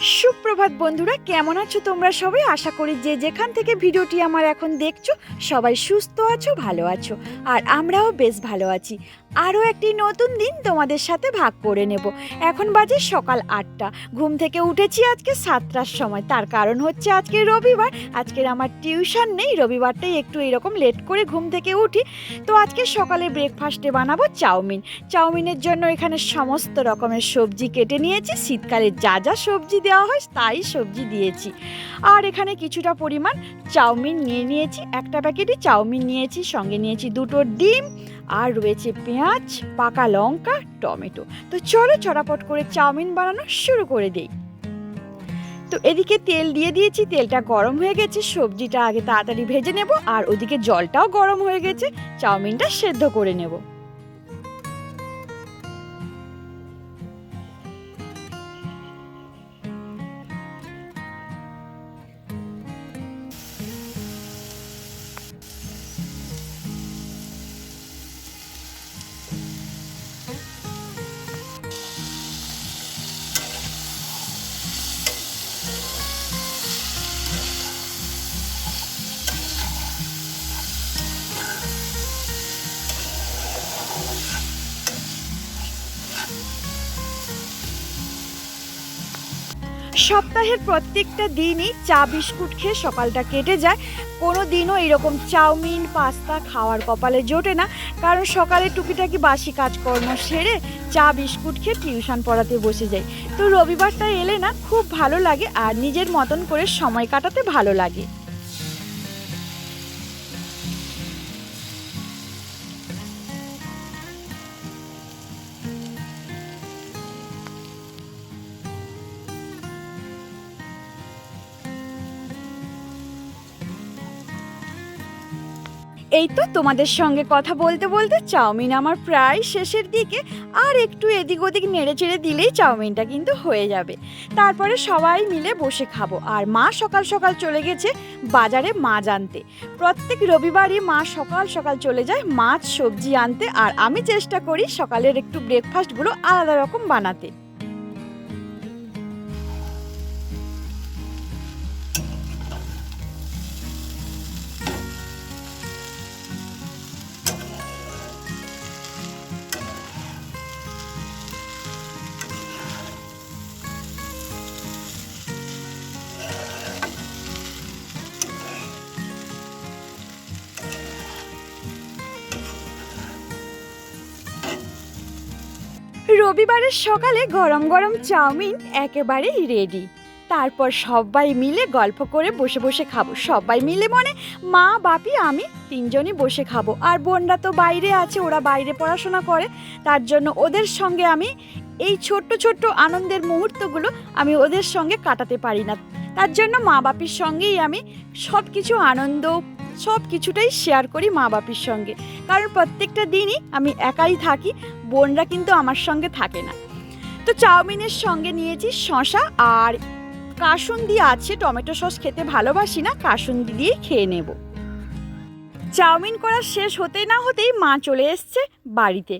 সুপ্রভাত বন্ধুরা, কেমন আছো তোমরা সবাই? আশা করি যে যেখান থেকে ভিডিওটি আমার এখন দেখছ, সবাই সুস্থ আছো, ভালো আছো, আর আমরাও বেশ ভালো আছি। আরও একটি নতুন দিন তোমাদের সাথে ভাগ করে নেব। এখন বাজে সকাল আটটা। ঘুম থেকে উঠেছি আজকে সাতটার সময়। তার কারণ হচ্ছে আজকে রবিবার। আজকের আমার টিউশন নেই। রবিবারটাই একটু এরকম লেট করে ঘুম থেকে উঠি। তো আজকে সকালে ব্রেকফাস্টে বানাবো চাউমিন। চাউমিনের জন্য এখানে সমস্ত রকমের সবজি কেটে নিয়েছি। শীতকালে যা যা সবজি দেওয়া হয় তাই সবজি দিয়েছি। আর এখানে কিছুটা পরিমাণ চাউমিন নিয়ে নিয়েছি। একটা প্যাকেটই চাউমিন নিয়েছি। সঙ্গে নিয়েছি দুটো ডিম আর রয়েছে পেঁয়াজ, পাকা লঙ্কা, টমেটো। তো চলো চড়াপট করে চাউমিন বানানো শুরু করে দিই। তো এদিকে তেল দিয়ে দিয়েছি, তেলটা গরম হয়ে গেছে, সবজিটা আগে তাড়াতাড়ি ভেজে নেব, আর ওদিকে জলটাও গরম হয়ে গেছে, চাউমিনটা সেদ্ধ করে নেব। সপ্তাহের প্রত্যেকটা দিনই চা বিস্কুট খেয়ে সকালটা কেটে যায়। কোনো দিনও এরকম চাউমিন, পাস্তা খাওয়ার কপালে জোটে না। কারণ সকালে টুকিটাকি বাসি কাজকর্ম সেরে চা বিস্কুট খেয়ে টিউশন পড়াতে বসে যাই। তো রবিবারটা এলে না, খুব ভালো লাগে আর নিজের মতন করে সময় কাটাতে ভালো লাগে। এই তো তোমাদের সঙ্গে কথা বলতে বলতে চাউমিন আমার প্রায় শেষের দিকে, আর একটু এদিক ওদিক নেড়ে চেড়ে দিলেই চাউমিনটা কিন্তু হয়ে যাবে। তারপরে সবাই মিলে বসে খাব, আর মা সকাল সকাল চলে গেছে বাজারে মাছ আনতে। প্রত্যেক রবিবারই মা সকাল সকাল চলে যায় মাছ, সবজি আনতে, আর আমি চেষ্টা করি সকালের একটু ব্রেকফাস্টগুলো আলাদা রকম বানাতে। রবিবারের সকালে গরম গরম চাউমিন একেবারেই রেডি তারপর সবাই মিলে গল্প করে বসে বসে খাব। সবাই মিলে মানে মা, বাপি, আমি তিনজনই বসে খাব। আর বোনরা তো বাইরে আছে, ওরা বাইরে পড়াশোনা করে। তার জন্য ওদের সঙ্গে আমি এই ছোট্ট ছোট্ট আনন্দের মুহূর্তগুলো আমি ওদের সঙ্গে কাটাতে পারি না। তার জন্য মা, বাপির সঙ্গেই আমি সব কিছু আনন্দ সব কিছুটাই শেয়ার করি মা বাপির সঙ্গে। কারণ প্রত্যেকটা দিনই আমি একাই থাকি, বোনরা কিন্তু আমার সঙ্গে থাকে না। তো চাউমিনের সঙ্গে নিয়েছি শশা আর কাসুন্দি আছে, টমেটো সস খেতে ভালোবাসি না, কাসুন্দি দিয়েই খেয়ে নেব। চাউমিন করা শেষ হতে না হতেই মা চলে এসছে বাড়িতে।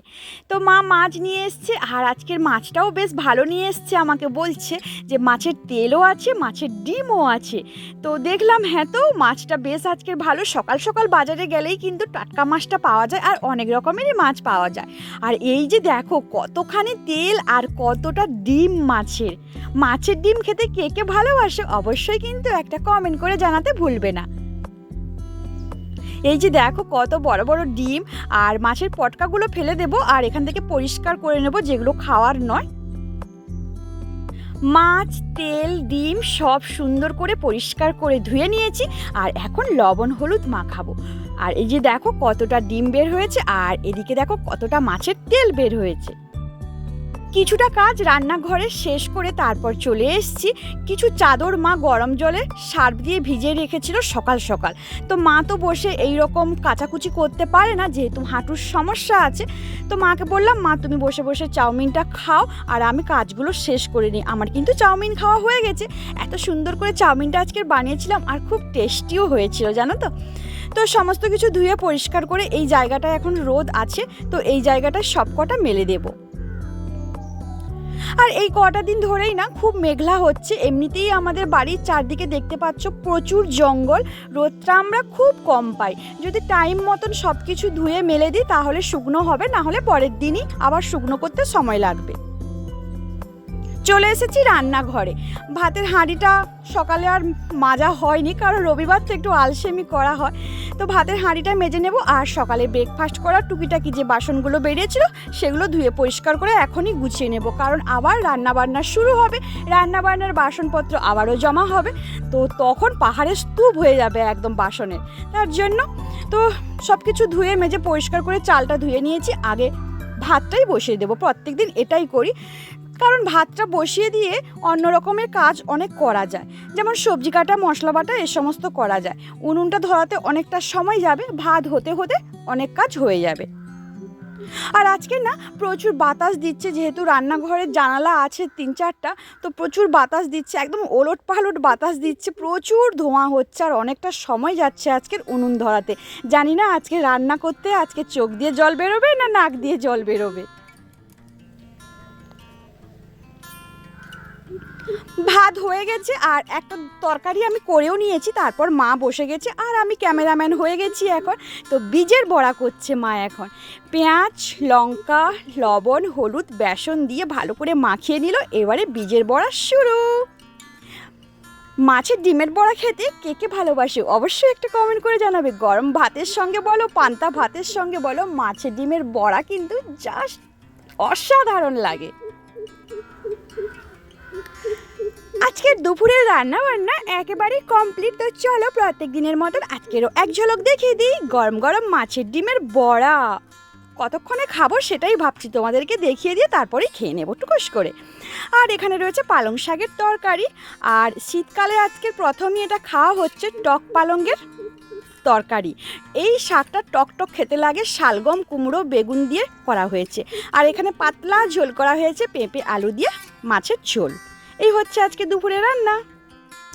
তো মা মাছ নিয়ে এসছে আর আজকের মাছটাও বেশ ভালো নিয়ে এসছে আমাকে বলছে যে মাছের তেলও আছে, মাছের ডিমও আছে। তো দেখলাম হ্যাঁ তো মাছটা বেশ আজকের ভালো। সকাল সকাল বাজারে গেলেই কিন্তু টাটকা মাছটা পাওয়া যায় আর অনেক রকমেরই মাছ পাওয়া যায়। আর এই যে দেখো কতখানি তেল আর কতটা ডিম মাছের। মাছের ডিম খেতে কে কে ভালোবাসে অবশ্যই কিন্তু একটা কমেন্ট করে জানাতে ভুলবে না। এই যে দেখো কত বড় বড় ডিম, আর মাছের পটকাগুলো ফেলে দেবো, আর এখান থেকে পরিষ্কার করে নেব যেগুলো খাওয়ার নয়। মাছ, তেল, ডিম সব সুন্দর করে পরিষ্কার করে ধুয়ে নিয়েছি, আর এখন লবণ, হলুদ মাখাবো। আর এই যে দেখো কতটা ডিম বের হয়েছে, আর এদিকে দেখো কতটা মাছের তেল বের হয়েছে। কিছুটা কাজ রান্নাঘরে শেষ করে তারপর চলে এসেছি। কিছু চাদর মা গরম জলে সার্ফ দিয়ে ভিজিয়ে রেখেছিল সকাল সকাল। তো মা তো বসে এই রকম কাচাকুচি করতে পারে না, যেহেতু হাঁটুর সমস্যা আছে। তো মাকে বললাম, মা, তুমি বসে বসে চাউমিনটা খাও আর আমি কাজগুলো শেষ করে নিই। আমার কিন্তু চাউমিন খাওয়া হয়ে গেছে। এত সুন্দর করে চাউমিনটা আজকে বানিয়েছিলাম আর খুব টেস্টিও হয়েছিল, জানো তো? তো সমস্ত কিছু ধুয়ে পরিষ্কার করে এই জায়গাটা এখন রোদ আছে। তো এই জায়গাটা সবকটা মেলে দেবো। আর এই কটা দিন ধরেই না খুব মেঘলা হচ্ছে। এমনিতেই আমাদের বাড়ির চারদিকে দেখতে পাচ্ছ প্রচুর জঙ্গল, রোদটা আমরা খুব কম পাই। যদি টাইম মতন সব কিছু ধুয়ে মেলে দিই তাহলে শুকনো হবে, না হলে পরের দিনই আবার শুকনো করতে সময় লাগবে। চলে এসেছি রান্নাঘরে। ভাতের হাঁড়িটা সকালে আর মাজা হয়নি, কারণ রবিবার তো একটু আলসেমি করা হয়। তো ভাতের হাঁড়িটা মেজে নেব আর সকালে ব্রেকফাস্ট করার টুকিটাকি যে বাসনগুলো বেরিয়েছিল, সেগুলো ধুয়ে পরিষ্কার করে এখনই গুছিয়ে নেব, কারণ আবার রান্না বান্না শুরু হবে। রান্না বান্নার বাসনপত্র আবারও জমা হবে, তো তখন পাহাড়ের স্তূপ হয়ে যাবে একদম বাসনের তার জন্য তো সব কিছু ধুয়ে মেজে পরিষ্কার করে চালটা ধুয়ে নিয়েছি, আগে ভাতটাই বসিয়ে দেবো প্রত্যেক দিন এটাই করি। কারণ ভাতটা বসিয়ে দিয়ে অন্য রকমের কাজ অনেক করা যায়। যেমন সবজি কাটা, মশলা বাটা, এ সমস্ত করা যায়। উনুনটা ধরাতে অনেকটা সময় যাবে, ভাত হতে হতে অনেক কাজ হয়ে যাবে। আর আজকে না, প্রচুর বাতাস দিচ্ছে, যেহেতু রান্নাঘরের জানালা আছে তিন চারটা, তো প্রচুর বাতাস দিচ্ছে, একদম ওলট পালট বাতাস দিচ্ছে, প্রচুর ধোঁয়া হচ্ছে আর অনেকটা সময় যাচ্ছে আজকের উনুন ধরাতে। জানি না আজকে রান্না করতে, আজকে চোখ দিয়ে জল বেরোবে না নাক দিয়ে জল বেরোবে। ভাত হয়ে গেছে আর একটা তরকারি আমি করেও নিয়েছি, তারপর মা বসে গেছে আর আমি ক্যামেরাম্যান হয়ে গেছি এখন। তো বীজের বড়া করছে মা এখন। পেঁয়াজ, লঙ্কা, লবণ, হলুদ, বেসন দিয়ে ভালো করে মাখিয়ে নিল, এবারে বীজের বড়া শুরু। মাছের ডিমের বড়া খেতে কে কে ভালোবাসে অবশ্যই একটা কমেন্ট করে জানাবে। গরম ভাতের সঙ্গে বলো, পান্তা ভাতের সঙ্গে বলো, মাছের ডিমের বড়া কিন্তু জাস্ট অসাধারণ লাগে। আজকের দুপুরের রান্না বান্না একেবারেই কমপ্লিট তো চলো প্রত্যেক দিনের মতন আজকেরও এক ঝলক দেখিয়ে দিই গরম গরম মাছের ডিমের বড়া। কতক্ষণে খাব সেটাই ভাবছি, তোমাদেরকে দেখিয়ে দিয়ে তারপরেই খেয়ে নেব টুকুস করে। আর এখানে রয়েছে পালং শাকের তরকারি। আর শীতকালে আজকের প্রথমই এটা খাওয়া হচ্ছে টক পালঙ্গের তরকারি। এই শাকটা টক টক খেতে লাগে, শালগম, কুমড়ো, বেগুন দিয়ে করা হয়েছে। আর এখানে পাতলা ঝোল করা হয়েছে পেঁপে, আলু দিয়ে মাছের ঝোল। এই হচ্ছে আজকে দুপুরে রান্না।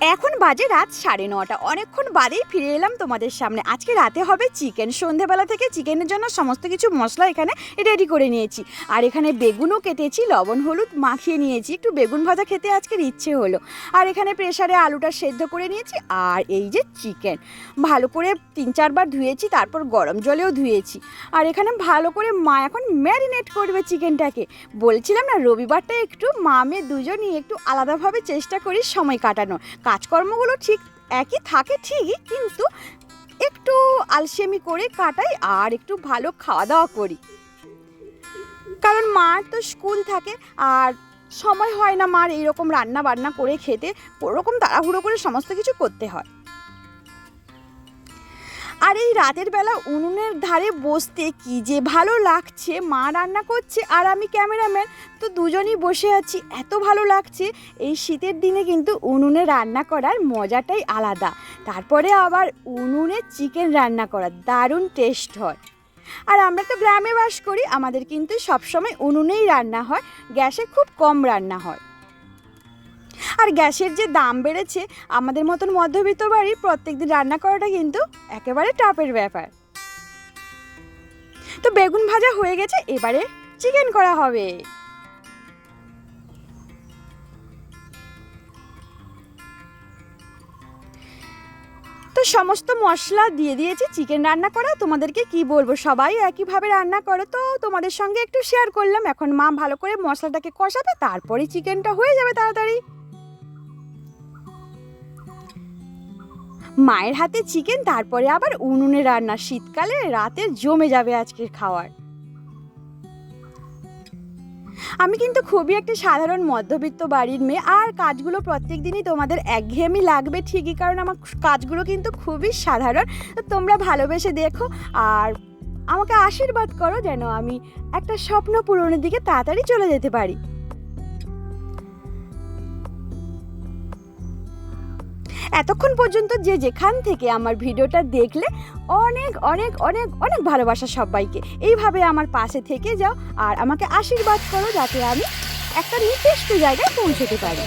এখন বাজে রাত সাড়ে নটা। অনেকক্ষণ বাদেই ফিরে এলাম তোমাদের সামনে। আজকে রাতে হবে চিকেন। সন্ধেবেলা থেকে চিকেনের জন্য সমস্ত কিছু মশলা এখানে রেডি করে নিয়েছি। আর এখানে বেগুনও কেটেছি, লবণ, হলুদ মাখিয়ে নিয়েছি। একটু বেগুন ভাজা খেতে আজকের ইচ্ছে হলো। আর এখানে প্রেসারে আলুটা সেদ্ধ করে নিয়েছি। আর এই যে চিকেন। ভালো করে তিন চারবার ধুয়েছি, তারপর গরম জলেও ধুয়েছি। আর এখানে ভালো করে মা এখন ম্যারিনেট করবে চিকেনটাকে। বলছিলাম না, রবিবারটা একটু মা মেয়ে দুজনই একটু আলাদাভাবে চেষ্টা করি সময় কাটানোর। কাজকর্মগুলো ঠিক একই থাকে ঠিকই, কিন্তু একটু আলসেমি করে কাটাই আর একটু ভালো খাওয়া দাওয়া করি। কারণ মার তো স্কুল থাকে আর সময় হয় না মার এইরকম রান্না বান্না করে খেতে, ওরকম তাড়াহুড়ো করে সমস্ত কিছু করতে হয়। আর এই রাতের বেলা উনুনের ধারে বসতে কি যে ভালো লাগছে, মা রান্না করছে আর আমি ক্যামেরাম্যান, তো দুজনই বসে আছি, এত ভালো লাগছে। এই শীতের দিনে কিন্তু উনুনে রান্না করার মজাটাই আলাদা। তারপরে আবার উনুনে চিকেন রান্না করা দারুণ টেস্ট হয়। আর আমরা তো গ্রামে বাস করি, আমাদের কিন্তু সবসময় উনুনেই রান্না হয়, গ্যাসে খুব কম রান্না হয়। আর গ্যাসের যে দাম বেড়েছে, আমাদের মতন মধ্যবিত্ত বাড়ি প্রত্যেক দিন রান্না করাটা কিন্তু একেবারে টাপের ব্যাপার। তো বেগুন ভাজা হয়ে গেছে, এবারে চিকেন করা হবে। তো সমস্ত মশলা দিয়ে দিয়েছি, চিকেন রান্না করা। তোমাদেরকে কি বলব, সবাই একইভাবে রান্না করো। তো তোমাদের সঙ্গে একটু শেয়ার করলাম। এখন মা ভালো করে মশলাটাকে কষাবে তারপরে চিকেনটা হয়ে যাবে তাড়াতাড়ি। মায়ের হাতে চিকেন তারপরে আবার উনুনে রান্না। শীতকালে রাতে জমে যাবে আজকের খাওয়ার। আমি কিন্তু খুবই একটা সাধারণ মধ্যবিত্ত বাড়ির মেয়ে, আর কাজগুলো প্রত্যেক দিনই তোমাদের একঘেয়েমি লাগবে ঠিকই, কারণ আমার কাজগুলো কিন্তু খুবই সাধারণ। তোমরা ভালোবেসে দেখো, আর আমাকে আশীর্বাদ করো যেন আমি একটা স্বপ্ন পূরণের দিকে তাড়াতাড়ি চলে যেতে পারি। এতক্ষণ পর্যন্ত যে যেখান থেকে আমার ভিডিওটা দেখলে, অনেক অনেক অনেক অনেক ভালোবাসা সবাইকে। এইভাবে আমার পাশে থেকে যাও আর আমাকে আশীর্বাদ করো যাতে আমি একটা নির্দিষ্ট জায়গায় পৌঁছতে পারি।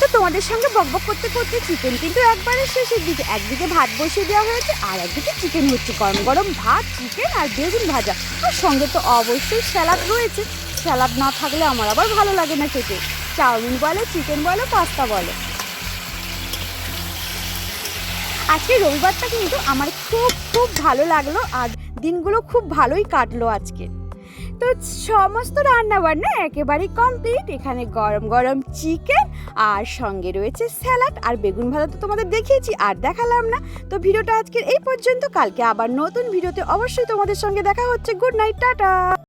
তো তোমাদের সঙ্গে বকবক করতে করতে চিকেন কিন্তু একবারে শেষের দিকে। একদিকে ভাত বসিয়ে দেওয়া হয়েছে আর একদিকে চিকেন হচ্ছে গরম গরম ভাত চিকেন আর বেগুন ভাজা। আর সঙ্গে তো অবশ্যই স্যালাড রয়েছে। স্যালাড না থাকলে আমার আবার ভালো লাগে না খেতে। চাউমিন বলো চিকেন বলো পাস্তা বলো। আজকে রবিবারটা কিন্তু আমার খুব খুব ভালো লাগল আর দিনগুলো খুব ভালোই কাটলো আজকে। তো সমস্ত রান্না বান্না একেবারেই কমপ্লিট এখানে গরম গরম চিকেন আর সঙ্গে রয়েছে স্যালাড আর বেগুন ভাজা তো তোমাদের দেখিয়েছি আর দেখালাম না। তো ভিডিওটা আজকের এই পর্যন্ত। কালকে আবার নতুন ভিডিওতে অবশ্যই তোমাদের সঙ্গে দেখা হচ্ছে। Good night tata.